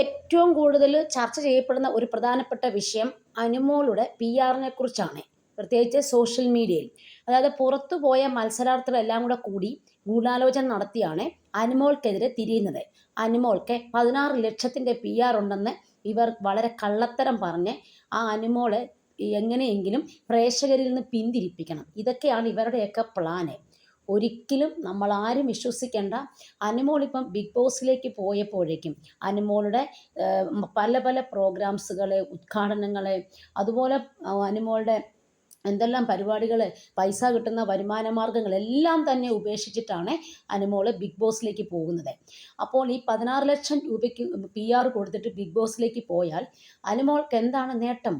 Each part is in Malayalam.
ഏറ്റവും കൂടുതൽ ചർച്ച ചെയ്യപ്പെടുന്ന ഒരു പ്രധാനപ്പെട്ട വിഷയം അനുമോളുടെ പി ആറിനെ കുറിച്ചാണ്. പ്രത്യേകിച്ച് സോഷ്യൽ മീഡിയയിൽ അതായത് പുറത്തു പോയ മത്സരാർത്ഥികളെല്ലാം കൂടെ കൂടി ഗൂഢാലോചന നടത്തിയാണ് അനുമോൾക്കെതിരെ തിരിയുന്നത്. അനുമോൾക്ക് പതിനാറ് ലക്ഷത്തിന്റെ പി ആർ ഉണ്ടെന്ന് ഇവർ വളരെ കള്ളത്തരം പറഞ്ഞ് ആ അനുമോളെ എങ്ങനെയെങ്കിലും പ്രേക്ഷകരിൽ നിന്ന് പിന്തിരിപ്പിക്കണം. ഇതൊക്കെയാണ് ഇവരുടെയൊക്കെ പ്ലാന് ഒരിക്കലും നമ്മൾ ആരും വിശ്വസിക്കേണ്ട അനുമോൾ ഇപ്പം ബിഗ് ബോസിലേക്ക് പോയപ്പോഴേക്കും അനുമോളുടെ പല പല പ്രോഗ്രാംസുകൾ ഉദ്ഘാടനങ്ങൾ അതുപോലെ അനുമോളുടെ എന്തെല്ലാം പരിപാടികൾ പൈസ കിട്ടുന്ന വരുമാന മാർഗങ്ങളെല്ലാം തന്നെ ഉപേക്ഷിച്ചിട്ടാണ് അനുമോൾ ബിഗ് ബോസിലേക്ക് പോകുന്നത്. അപ്പോൾ ഈ പതിനാറ് ലക്ഷം രൂപയ്ക്ക് പി ആർ കൊടുത്തിട്ട് ബിഗ് ബോസിലേക്ക് പോയാൽ അനുമോൾക്ക് എന്താണ് നേട്ടം?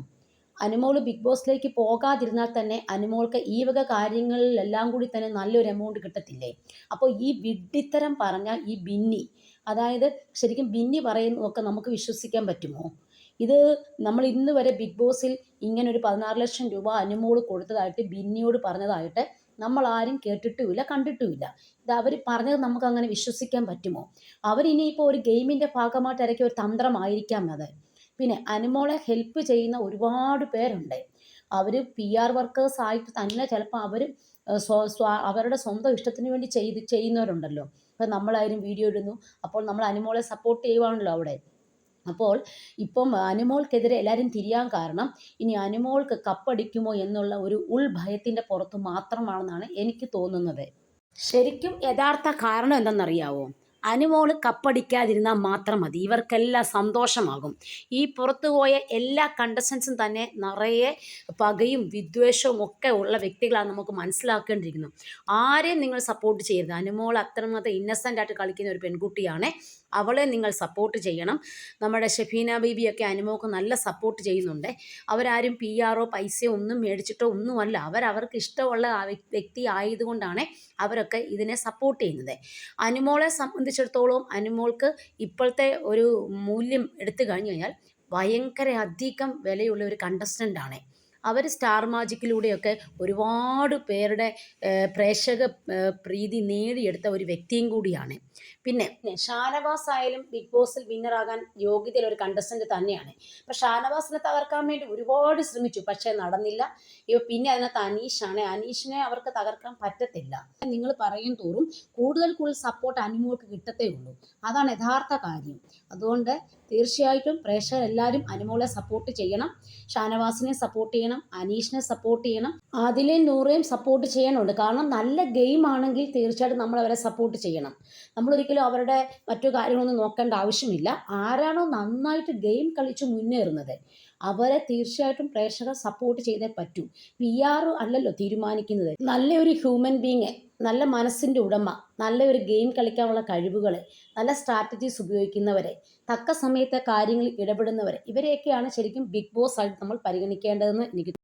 അനുമോൾ ബിഗ് ബോസിലേക്ക് പോകാതിരുന്നാൽ തന്നെ അനുമോൾക്ക് ഈ വക കാര്യങ്ങളിലെല്ലാം കൂടി തന്നെ നല്ലൊരു എമൗണ്ട് കിട്ടത്തില്ലേ? അപ്പോൾ ഈ വിഡ്ഢിത്തരം പറഞ്ഞ ഈ ബിന്നി അതായത് ശരിക്കും ബിന്നി പറയുന്നതൊക്കെ നമുക്ക് വിശ്വസിക്കാൻ പറ്റുമോ? ഇത് നമ്മൾ ഇന്ന് വരെ ബിഗ് ബോസിൽ ഇങ്ങനെ ഒരു പതിനാറ് ലക്ഷം രൂപ അനുമോൾ കൊടുത്തതായിട്ട് ബിന്നിയോട് പറഞ്ഞതായിട്ട് നമ്മൾ ആരും കേട്ടിട്ടുമില്ല കണ്ടിട്ടുമില്ല. ഇത് അവർ പറഞ്ഞത് നമുക്ക് അങ്ങനെ വിശ്വസിക്കാൻ പറ്റുമോ? അവരിനിയിപ്പോൾ ഒരു ഗെയിമിന്റെ ഭാഗമായിട്ട് ഇറക്കിയ ഒരു തന്ത്രമായിരിക്കാം അത്. പിന്നെ അനുമോളെ ഹെൽപ്പ് ചെയ്യുന്ന ഒരുപാട് പേരുണ്ട്. അവർ പി ആർ വർക്കേഴ്സ് ആയിട്ട് തന്നെ ചിലപ്പോൾ അവർ അവരുടെ സ്വന്തം ഇഷ്ടത്തിന് വേണ്ടി ചെയ്ത് ചെയ്യുന്നവരുണ്ടല്ലോ. ഇപ്പം നമ്മളായാലും വീഡിയോ ഇടുന്നു. അപ്പോൾ നമ്മൾ അനുമോളെ സപ്പോർട്ട് ചെയ്യുവാണല്ലോ അവിടെ. അപ്പോൾ ഇപ്പം അനുമോൾക്കെതിരെ എല്ലാവരും തിരിയാൻ കാരണം ഇനി അനുമോൾക്ക് കപ്പടിക്കുമോ എന്നുള്ള ഒരു ഉൾഭയത്തിന്റെ പുറത്ത് മാത്രമാണെന്നാണ് എനിക്ക് തോന്നുന്നത്. ശരിക്കും യഥാർത്ഥ കാരണം എന്തെന്നറിയാവോ അനുമോൾ കപ്പടിക്കാതിരുന്നാൽ മാത്രം മതി. ഇവർക്കെല്ലാം സന്തോഷമാകും. ഈ പുറത്തു പോയ എല്ലാ കണ്ടസ്റ്റൻസും തന്നെ നിറയെ പകയും വിദ്വേഷവും ഒക്കെ ഉള്ള വ്യക്തികളാണ് നമുക്ക് മനസ്സിലാക്കേണ്ടിയിരിക്കുന്നത് ആരെയും നിങ്ങൾ സപ്പോർട്ട് ചെയ്യരുത്. അനുമോൾ അത്രമാത്രം ഇന്നസെന്റ് ആയിട്ട് കളിക്കുന്ന ഒരു പെൺകുട്ടിയാണ്. അവളെ നിങ്ങൾ സപ്പോർട്ട് ചെയ്യണം. നമ്മുടെ ഷെഫീന ബീബിയൊക്കെ അനുമോക്ക് നല്ല സപ്പോർട്ട് ചെയ്യുന്നുണ്ട്. അവരാരും പി ആറോ പൈസയോ ഒന്നും മേടിച്ചിട്ടോ ഒന്നുമല്ല. അവരവർക്ക് ഇഷ്ടമുള്ള വ്യക്തി ആയതുകൊണ്ടാണ് അവരൊക്കെ ഇതിനെ സപ്പോർട്ട് ചെയ്യുന്നത്. അനുമോളെ സംബന്ധിച്ചിടത്തോളം അനുമോൾക്ക് ഇപ്പോഴത്തെ ഒരു മൂല്യം എടുത്തു കഴിഞ്ഞു കഴിഞ്ഞാൽ ഭയങ്കര അധികം വിലയുള്ള ഒരു കണ്ടസ്റ്റന്റ് ആണ്. അവർ സ്റ്റാർ മാജിക്കിലൂടെയൊക്കെ ഒരുപാട് പേരുടെ പ്രേക്ഷക പ്രീതി നേടിയെടുത്ത ഒരു വ്യക്തിയും കൂടിയാണ്. പിന്നെ ഷാനവാസ് ആയാലും ബിഗ് ബോസിൽ വിന്നറാകാൻ യോഗ്യതയുള്ള ഒരു കണ്ടസ്റ്റന്റ് തന്നെയാണ്. അപ്പം ഷാനവാസിനെ തകർക്കാൻ വേണ്ടി ഒരുപാട് ശ്രമിച്ചു പക്ഷേ നടന്നില്ല. ഇവ പിന്നെ അതിനകത്ത് അനീഷാണ്. അനീഷിനെ അവർക്ക് തകർക്കാൻ പറ്റത്തില്ല. നിങ്ങൾ പറയും തോറും കൂടുതൽ കൂടുതൽ സപ്പോർട്ട് അനുമോൾക്ക് കിട്ടത്തേ ഉള്ളൂ. അതാണ് യഥാർത്ഥ കാര്യം. അതുകൊണ്ട് തീർച്ചയായിട്ടും പ്രേക്ഷകർ എല്ലാവരും അനുമോളെ സപ്പോർട്ട് ചെയ്യണം. ഷാനവാസിനെ സപ്പോർട്ട് ചെയ്യണം. അനീഷിനെ സപ്പോർട്ട് ചെയ്യണം. ആദിലെയും നൂറേയും സപ്പോർട്ട് ചെയ്യാനുണ്ട്. കാരണം നല്ല ഗെയിം ആണെങ്കിൽ തീർച്ചയായിട്ടും നമ്മൾ അവരെ സപ്പോർട്ട് ചെയ്യണം. നമ്മളൊരിക്കലും അവരുടെ മറ്റു കാര്യങ്ങളൊന്നും നോക്കേണ്ട ആവശ്യമില്ല. ആരാണോ നന്നായിട്ട് ഗെയിം കളിച്ച് മുന്നേറുന്നത് അവരെ തീർച്ചയായിട്ടും പ്രേക്ഷകർ സപ്പോർട്ട് ചെയ്തേ പറ്റൂ. പി ആർ അല്ലല്ലോ തീരുമാനിക്കുന്നത്. നല്ലൊരു ഹ്യൂമൻ ബീങ് നല്ല മനസ്സിന്റെ ഉടമ നല്ല ഒരു ഗെയിം കളിക്കാനുള്ള കഴിവുകൾ നല്ല സ്ട്രാറ്റജീസ് ഉപയോഗിക്കുന്നവരെ തക്ക സമയത്തെ കാര്യങ്ങളിൽ ഇടപെടുന്നവരെ ഇവരെയൊക്കെയാണ് ശരിക്കും ബിഗ് ബോസ് ആയിട്ട് നമ്മൾ പരിഗണിക്കേണ്ടതെന്ന് എനിക്ക്